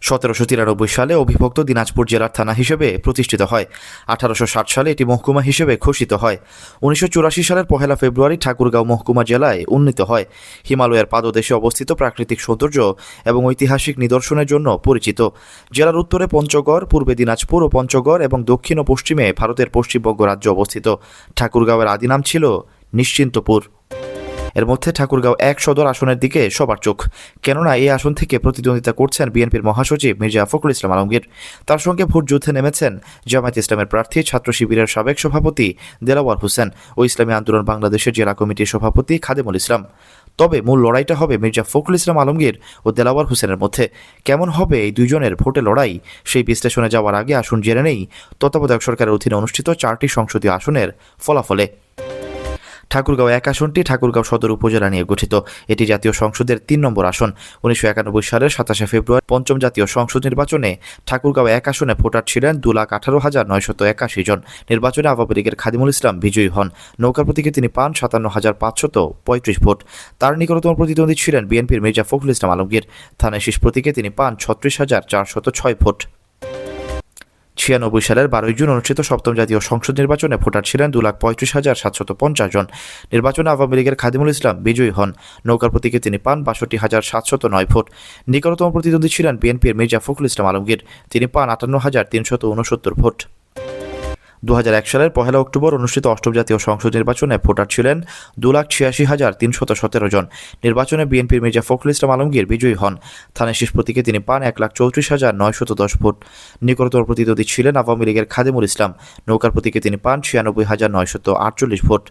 সতেরোশো তিরানব্বই সালে অবিভক্ত দিনাজপুর জেলার থানা হিসেবে প্রতিষ্ঠিত হয়। আঠারোশো ষাট সালে এটি মহকুমা হিসেবে ঘোষিত হয়। উনিশশো চুরাশি সালের পহেলা ফেব্রুয়ারি ঠাকুরগাঁও মহকুমা জেলায় উন্নীত হয়। হিমালয়ের পাদদেশে অবস্থিত প্রাকৃতিক সৌন্দর্য এবং ঐতিহাসিক নিদর্শনের জন্য পরিচিত। জেলার উত্তরে পঞ্চগড়, পূর্বে দিনাজপুর ও পঞ্চগড় এবং দক্ষিণ ও পশ্চিমে ভারতের পশ্চিমবঙ্গ রাজ্য অবস্থিত। ঠাকুরগাঁওয়ের আদি নাম ছিল নিশ্চিন্তপুর। এর মধ্যে ঠাকুরগাঁও এক সদর আসনের দিকে সবার চোখ। কেননা এই আসন থেকে প্রতিদ্বন্দ্বিতা করছেন বিএনপির মহাসচিব মির্জা ফখরুল ইসলাম আলমগীর। তার সঙ্গে ভোট যুদ্ধে নেমেছেন জামায়াত ইসলামের প্রার্থী, ছাত্র শিবিরের সাবেক সভাপতি দেলাওয়ার হোসেন ও ইসলামী আন্দোলন বাংলাদেশের জেলা কমিটির সভাপতি খাদেমুল ইসলাম। তবে মূল লড়াইটা হবে মির্জা ফখরুল ইসলাম আলমগীর ও দেলাওয়ার হোসেনের মধ্যে। কেমন হবে এই দুইজনের ভোটে লড়াই? সেই বিশ্লেষণে যাওয়ার আগে আসুন জেনে নেই তত্ত্বাবধায়ক সরকারের অধীনে অনুষ্ঠিত চারটি সংসদীয় আসনের ফলাফলে। ঠাকুরগাঁও এক আসনটি ঠাকুরগাঁও সদর উপজেলা নিয়ে গঠিত। এটি জাতীয় সংসদের তিন নম্বর আসন। উনিশশো একানব্বই সালের সাতাশে ফেব্রুয়ারি পঞ্চম জাতীয় সংসদ নির্বাচনে ঠাকুরগাঁও এক আসনে ভোটার ছিলেন দু লাখ আঠারো হাজার নয়শত একাশি জন। নির্বাচনে আওয়ামী লীগের খাদিমুল ইসলাম বিজয়ী হন। নৌকার প্রতীকে তিনি পান সাতান্ন হাজার পাঁচশত পঁয়ত্রিশ ভোট। তার নিকটতম প্রতিদ্বন্দ্বী ছিলেন বিএনপির মির্জা ফখরুল ইসলাম আলমগীর। থানায় শীষ প্রতীকে তিনি পান ছত্রিশ হাজার চারশত ছয় ভোট। ছিয়ানব্বই সালের বারোই জুন অনুষ্ঠিত সপ্তম জাতীয় সংসদ নির্বাচনে ভোটার ছিলেন দু লাখ পঁয়ত্রিশ হাজার সাতশত পঞ্চাশ জন। নির্বাচনে আওয়ামী লীগের খাদিমুল ইসলাম বিজয়ী হন। নৌকার প্রতীকে তিনি পান বাষট্টি হাজার সাতশত নয় ভোট। নিকটতম প্রতিদ্বন্দ্বী ছিলেন বিএনপির মির্জা ফখরুল ইসলাম আলমগীর। তিনি পান আটান্ন হাজার তিনশত উনসত্তর ভোট। দু হাজার এক সালের পহেলা অক্টোবর অনুষ্ঠিত অষ্টম জাতীয় সংসদ নির্বাচনে ভোটার ছিলেন দু লাখ ছিয়াশি হাজার তিনশত সতেরো জন। নির্বাচনে বিএনপির মির্জা ফখরুল ইসলাম আলমগীর বিজয়ী হন। থানের শেষ প্রতীকে তিনি পান এক লাখ চৌত্রিশ হাজার নয়শত দশ ভোট। নিকটতর প্রতিদ্বন্দ্বী ছিলেন আওয়ামী লীগের খাদেমুল ইসলাম। নৌকার প্রতীকে তিনি পান ছিয়ানব্বই হাজার নয়শত আটচল্লিশ ভোট।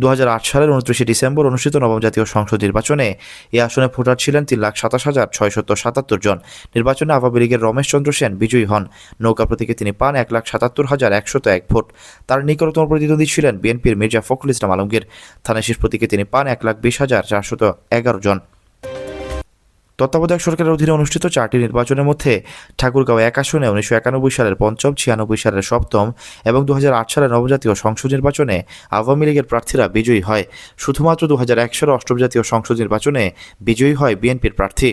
দু হাজার আট সালের উনত্রিশে ডিসেম্বর অনুষ্ঠিত নবম জাতীয় সংসদ নির্বাচনে এই আসনে ভোটার ছিলেন তিন লাখ সাতাশ হাজার ছয়শত সাতাত্তর জন। নির্বাচনে আওয়ামী লীগের রমেশ চন্দ্র সেন বিজয়ী হন। নৌকা প্রতীকে তিনি পান এক লাখ সাতাত্তর হাজার একশত এক ভোট। তার নিকটতম প্রতিদ্বন্দ্বী ছিলেন বিএনপির মির্জা ফখরুল ইসলাম আলমগীর। থানায় শীষ প্রতীকে তিনি পান এক লাখ বিশ হাজার চারশত এগারো জন। তত্ত্বাবধায়ক সরকারের অধীনে অনুষ্ঠিত চারটি নির্বাচনের মধ্যে ঠাকুরগাঁও এক আসনে, উনিশশো একানব্বই সালের পঞ্চম, ছিয়ানব্বই সালের সপ্তম এবং দু হাজার আট সালের নবজাতীয় সংসদ নির্বাচনে আওয়ামী লীগের প্রার্থীরা বিজয়ী হয়। শুধুমাত্র দু এক সালের অষ্টম জাতীয় সংসদ নির্বাচনে বিজয়ী হয় বিএনপির প্রার্থী।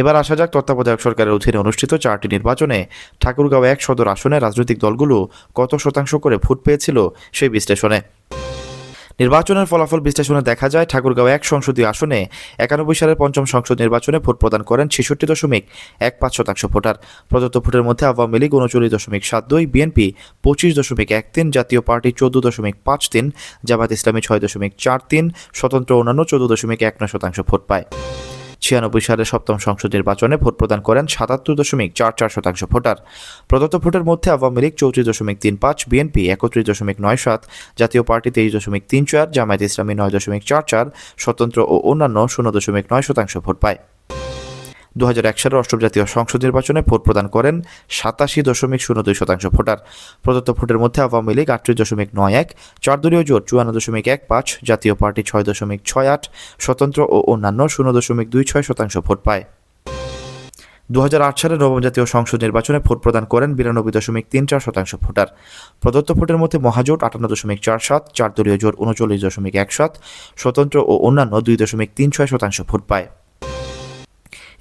এবার আসা যাক তত্ত্বাবধায়ক সরকারের অধীনে অনুষ্ঠিত চারটি নির্বাচনে ঠাকুরগাঁও এক সদর আসনে রাজনৈতিক দলগুলো কত শতাংশ করে ভোট পেয়েছিল সেই বিশ্লেষণে। নির্বাচনের ফলাফল বিশ্লেষণে দেখা যায় ঠাকুরগাঁও এক সংসদীয় আসনে একানব্বই সালের পঞ্চম সংসদ নির্বাচনে ভোট প্রদান করেন ছেষট্টি দশমিক এক পাঁচ শতাংশ ভোটার। প্রদত্ত ভোটের মধ্যে আওয়ামী লীগ উনচল্লিশ দশমিক সাত দুই, বিএনপি পঁচিশ দশমিক এক তিন, জাতীয় পার্টি চোদ্দ দশমিক পাঁচ তিন, জামাত ইসলামী ছয় দশমিক চার তিন, স্বতন্ত্র অন্যান্য চোদ্দ দশমিক এক নয় শতাংশ ভোট পায়। ছিয়ানব্বই সালে সপ্তম সংসদ নির্বাচনে ভোট প্রদান করেন সাতাত্তর দশমিক চার চার শতাংশ ভোটার। প্রদত্ত ভোটের মধ্যে আওয়ামী লীগ চৌত্রিশ দশমিক তিন পাঁচ, বিএনপি একত্রিশ দশমিক নয় সাত, জাতীয় পার্টি তেইশ দশমিক তিন চার, জামায়াত ইসলামী নয় দশমিক চার চার, স্বতন্ত্র ও অন্যান্য শূন্য দশমিক নয় শতাংশ ভোট পায়। দু হাজার এক সালের অষ্টম জাতীয় সংসদ নির্বাচনে ভোট প্রদান করেন সাতাশি দশমিক শূন্য দুই শতাংশ ভোটার। প্রদত্ত ভোটের মধ্যে আওয়ামী লীগ আটত্রিশ দশমিক নয় এক, চারদলীয় জোট চুয়ান্ন দশমিক এক পাঁচ, জাতীয় পার্টি ছয় দশমিক ছয় আট, স্বতন্ত্র ও অন্যান্য শূন্য দশমিক দুই ছয় শতাংশ ভোট পায়। দু হাজার আট সালের নবম জাতীয় সংসদ নির্বাচনে ভোট প্রদান করেন বিরানব্বই দশমিক তিন চার শতাংশ ভোটার। প্রদত্ত ভোটের মধ্যে মহাজোট আটান্ন দশমিক চার সাত চার দলীয় জোট উনচল্লিশ দশমিক এক সাত, স্বতন্ত্র ও অন্যান্য দুই দশমিক তিন ছয় শতাংশ ভোট পায়।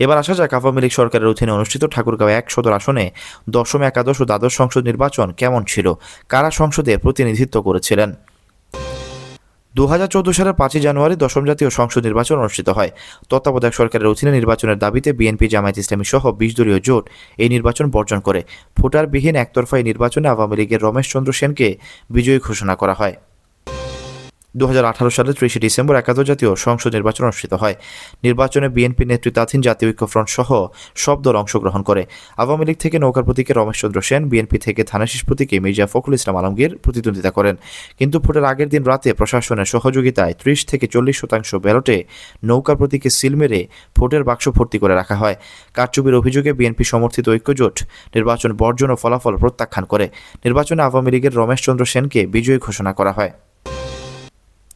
এবার আসা যাক আওয়ামী লীগ সরকারের অধীনে অনুষ্ঠিত ঠাকুরগাঁও এক সদর আসনে দশম, একাদশ ও দ্বাদশ সংসদ নির্বাচন কেমন ছিল? কারা সংসদে প্রতিনিধিত্ব করেছিলেন? দু হাজার চৌদ্দ সালের পাঁচই জানুয়ারি দশম জাতীয় সংসদ নির্বাচন অনুষ্ঠিত হয়। তত্ত্বাবধায়ক সরকারের অধীনে নির্বাচনের দাবিতে বিএনপি, জামায়াত ইসলামী সহ বিশ দলীয় জোট এই নির্বাচন বর্জন করে। ভোটারবিহীন একতরফা এই নির্বাচনে আওয়ামী লীগের রমেশ চন্দ্র সেনকে বিজয়ী ঘোষণা করা হয়। আঠারো সালের ত্রিশে ডিসেম্বর একাদশ জাতীয় সংসদ নির্বাচন অনুষ্ঠিত হয়। নির্বাচনে বিএনপি নেতৃত্বাধীন জাতীয় ঐক্যফ্রন্ট সহ সব দল অংশগ্রহণ করে। আওয়ামী লীগ থেকে নৌকার প্রতীকে রমেশচন্দ্র সেন, বিএনপি থেকে থানাশিস প্রতীকে মির্জা ফখরুল ইসলাম আলমগীর প্রতিদ্বন্দ্বিতা করেন। কিন্তু ভোটের আগের দিন রাতে প্রশাসনের সহযোগিতায় ত্রিশ থেকে চল্লিশ শতাংশ ব্যালটে নৌকা প্রতীকে সিল মেরে ভোটের বাক্স ভর্তি করে রাখা হয়। কারচুপির অভিযোগে বিএনপি সমর্থিত ঐক্যজোট নির্বাচন বর্জন ও ফলাফল প্রত্যাখ্যান করে। নির্বাচনে আওয়ামী লীগের রমেশচন্দ্র সেনকে বিজয়ী ঘোষণা করা হয়।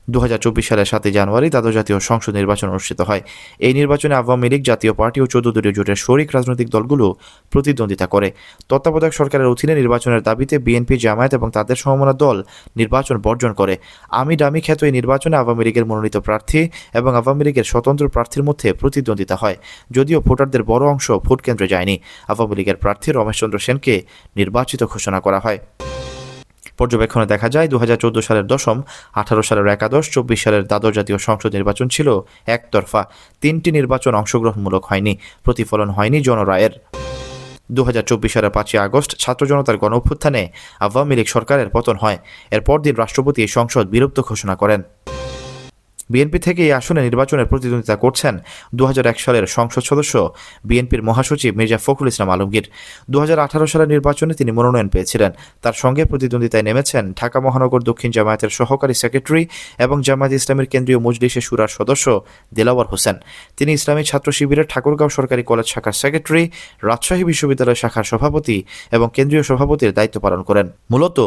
দু হাজার চব্বিশ সালের সাতই জানুয়ারি দ্বাদশ জাতীয় সংসদ নির্বাচন অনুষ্ঠিত হয়। এই নির্বাচনে আওয়ামী লীগ, জাতীয় পার্টি ও চৌদ্দ দলীয় জোটের শরিক রাজনৈতিক দলগুলো প্রতিদ্বন্দ্বিতা করে। তত্ত্বাবধায়ক সরকারের অধীনে নির্বাচনের দাবিতে বিএনপি জামায়াত এবং তাদের সমমনা দল নির্বাচন বর্জন করে। আমি ডামি খ্যাত এই নির্বাচনে আওয়ামী লীগের মনোনীত প্রার্থী এবং আওয়ামী লীগের স্বতন্ত্র প্রার্থীর মধ্যে প্রতিদ্বন্দ্বিতা হয়। যদিও ভোটারদের বড় অংশ ভোট কেন্দ্রে যায়নি। আওয়ামী লীগের প্রার্থী রমেশচন্দ্র সেনকে নির্বাচিত ঘোষণা করা হয়। পর্যবেক্ষণে দেখা যায় দু হাজার চৌদ্দ সালের দশম, আঠারো সালের একাদশ, চব্বিশ সালের দ্বাদশ জাতীয় সংসদ নির্বাচন ছিল একতরফা। তিনটি নির্বাচন অংশগ্রহণমূলক হয়নি, প্রতিফলন হয়নি জনরায়ের। দু হাজার চব্বিশ সালের পাঁচই আগস্ট ছাত্র জনতার গণ আওয়ামী লীগ সরকারের পতন হয়। এরপর দিন রাষ্ট্রপতি এই সংসদ বিলুপ্ত ঘোষণা করেন। বিএনপি থেকে এই আসনে নির্বাচনের প্রতিদ্বন্দ্বিতা করছেন দু সালের সংসদ সদস্য বিএনপির মহাসচিব মির্জা ফখরুল ইসলাম আলমগীর। দু হাজার আঠারো সালের নির্বাচনে তিনি মনোনয়ন পেয়েছিলেন। তার সঙ্গে প্রতিদ্বন্দ্বিতায় নেমেছেন ঢাকা মহানগর দক্ষিণ জামায়াতের সহকারী সেক্রেটারি এবং জামায়াত ইসলামের কেন্দ্রীয় মজলিসে সুরার সদস্য দেলাওয়ার হোসেন। তিনি ইসলামী ছাত্র শিবিরের ঠাকুরগাঁও সরকারি কলেজ শাখার সেক্রেটারি, রাজশাহী বিশ্ববিদ্যালয় শাখার সভাপতি এবং কেন্দ্রীয় সভাপতির দায়িত্ব পালন করেন। মূলত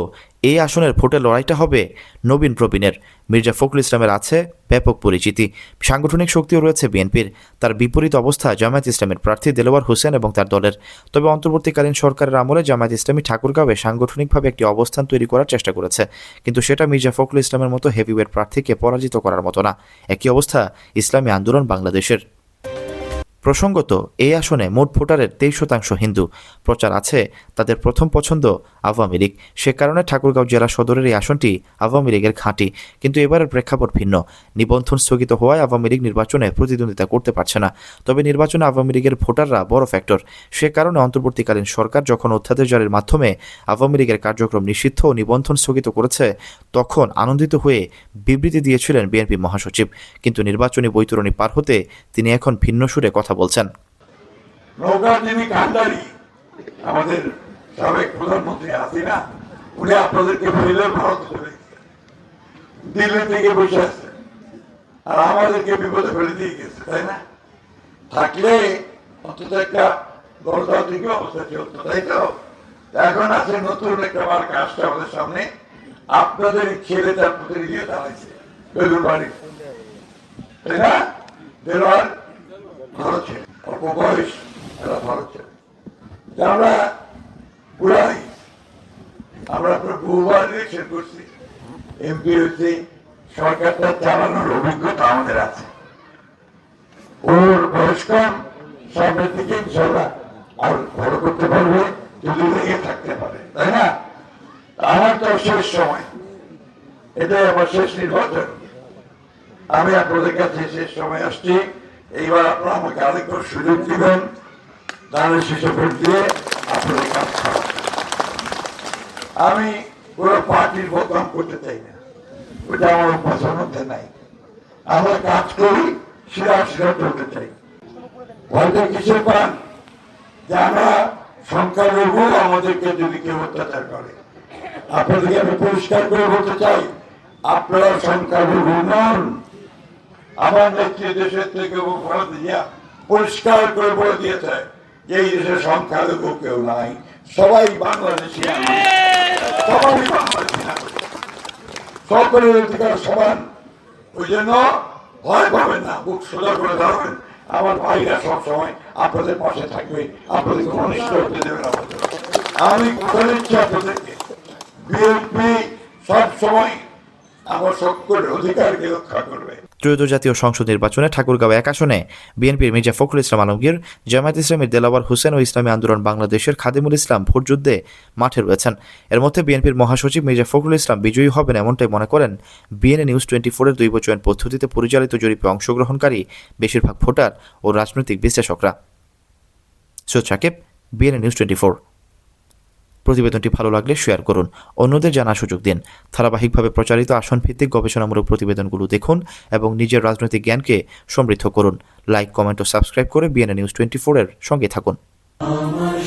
এই আসনের ভোটের লড়াইটা হবে নবীন প্রবীণের। মির্জা ফখরুল ইসলামের আছে ব্যাপক পরিচিতি। সাংগঠনিক শক্তিও রয়েছে বিএনপির। তার বিপরীত অবস্থা জামায়াত ইসলামের প্রার্থী দেলোয়ার হোসেন এবং তার দলের। তবে অন্তর্বর্তীকালীন সরকারের আমলে জামায়াত ইসলামী ঠাকুরগাঁওয়ে সাংগঠনিকভাবে একটি অবস্থান তৈরি করার চেষ্টা করেছে। কিন্তু সেটা মির্জা ফখরুল ইসলামের মতো হেভিওয়েট প্রার্থীকে পরাজিত করার মতো না। একই অবস্থা ইসলামী আন্দোলন বাংলাদেশের। প্রসঙ্গত, এই আসনে মোট ভোটারের তেইশ শতাংশ হিন্দু। প্রচার আছে তাদের প্রথম পছন্দ আওয়ামী লীগ। সে কারণে ঠাকুরগাঁও জেলা সদরের এই আসনটি আওয়ামী লীগের ঘাঁটি কিন্তু এবারের প্রেক্ষাপট ভিন্ন। নিবন্ধন স্থগিত হওয়ায় আওয়ামী লীগ নির্বাচনে প্রতিদ্বন্দ্বিতা করতে পারছে না। তবে নির্বাচনে আওয়ামী লীগের ভোটাররা বড় ফ্যাক্টর সে কারণে অন্তর্বর্তীকালীন সরকার যখন অধ্যাদেশ জারির মাধ্যমে আওয়ামী লীগের কার্যক্রম নিষিদ্ধ ও নিবন্ধন স্থগিত করেছে, তখন আনন্দিত হয়ে বিবৃতি দিয়েছিলেন বিএনপি মহাসচিব। কিন্তু নির্বাচনী বৈতরণী পার হতে তিনি এখন ভিন্ন সুরে কথা বলছেন। আমাদের সাবেক প্রধানমন্ত্রী হাসিনা, উনি আপনাদেরকে ফেলে ভারত চলে দিল্লি থেকে বসে আছে। আর আমাদেরকে বিপদে ফেলে দিয়ে গেছে, তাই না? থাকলে অন্তত একটা গণতান্ত্রিক অবস্থা চলতো তাই তো? এখন আছে নতুন একটা মার্কা আসছে আমাদের সামনে। আপনাদের ছেলে তার প্রতিনিধিও দাঁড়াইছে বেলুর বাড়ি। তাই না? দেওয়ার ভালো ছেলে অল্প বয়স এরা ভালো ছেলে আমরা পুরাই। আমরা বহুবার ইলেকশন করছি এমপি হয়েছে সরকারটা চালানোর অভিজ্ঞতা আমাদের আছে। ওর বয়স কম সামনের দিকে ইনশাল্লাহ আর ভালো করতে পারবে যদি লেগে থাকতে পারে, তাই না? আমার তো শেষ সময়। এটাই আমার শেষ নির্বাচন। আমি আপনাদের কাছে শেষ সময় আসছি। এইবার আপনারা আমাকে আরেকবার সুযোগ দিবেন। দানের শেষে ভোট দিয়ে। আমি কোনো পার্টির বদনাম করতে চাই না। ওটা আমার অভ্যাসের মধ্যে নাই। আমরা কাজ করি শিরা শিরা চলতে চাই। হয়তো কিসে পান, যে আমরা সংখ্যালঘু, আমাদেরকে যদি কেউ অত্যাচার করে। আপনাদেরকে আমি পরিষ্কার করে বলতে চাই, আপনারা সংখ্যালঘু নন। আমার নেত্রী দেশের থেকে পরিষ্কার করে বলে দিয়েছে যে এই দেশে সংখ্যালঘু কেউ নাই। সবাই বাংলাদেশি। সকলের অধিকার সমান ওই জন্য ভয় পাবেন না বুক সোজা করে ধরবেন আমার ভাইরা সব সময় আপনাদের পাশে থাকবে আপনাদেরকে অনিষ্ট হতে দেবে না আমাদের। আমি দিচ্ছি আপনাদেরকে বিএনপি সব সময়, আমার সকলের অধিকারকে রক্ষা করবে ত্রয়োদশ জাতীয় সংসদ নির্বাচনে ঠাকুরগাঁও এক আসনে বিএনপির মির্জা ফখরুল ইসলাম আলমগীর, জামায়াত ইসলামের দেলাওয়ার হোসেন ও ইসলামী আন্দোলন বাংলাদেশের খাদিমুল ইসলাম ভোটযুদ্ধে মাঠে রয়েছেন। এর মধ্যে বিএনপির মহাসচিব মির্জা ফখরুল ইসলাম বিজয়ী হবেন এমনটাই মনে করেন বিএনএ নিউজ টোয়েন্টি ফোরের দুই বচয়ন পদ্ধতিতে পরিচালিত জরিপে অংশগ্রহণকারী বেশিরভাগ ভোটার ও রাজনৈতিক বিশ্লেষকরা। Syed Sakib, BNA news twenty four. প্রতিবেদনটি ভালো লাগলে শেয়ার করুন। অন্যদের জানার সুযোগ দিন। ধারাবাহিকভাবে প্রচারিত আসন ভিত্তিক গবেষণামূলক প্রতিবেদনগুলো দেখুন এবং নিজের রাজনৈতিক জ্ঞানকে সমৃদ্ধ করুন। লাইক কমেন্ট ও সাবস্ক্রাইব করে বিএনএ নিউজ টোয়েন্টি ফোরের সঙ্গে থাকুন। আমার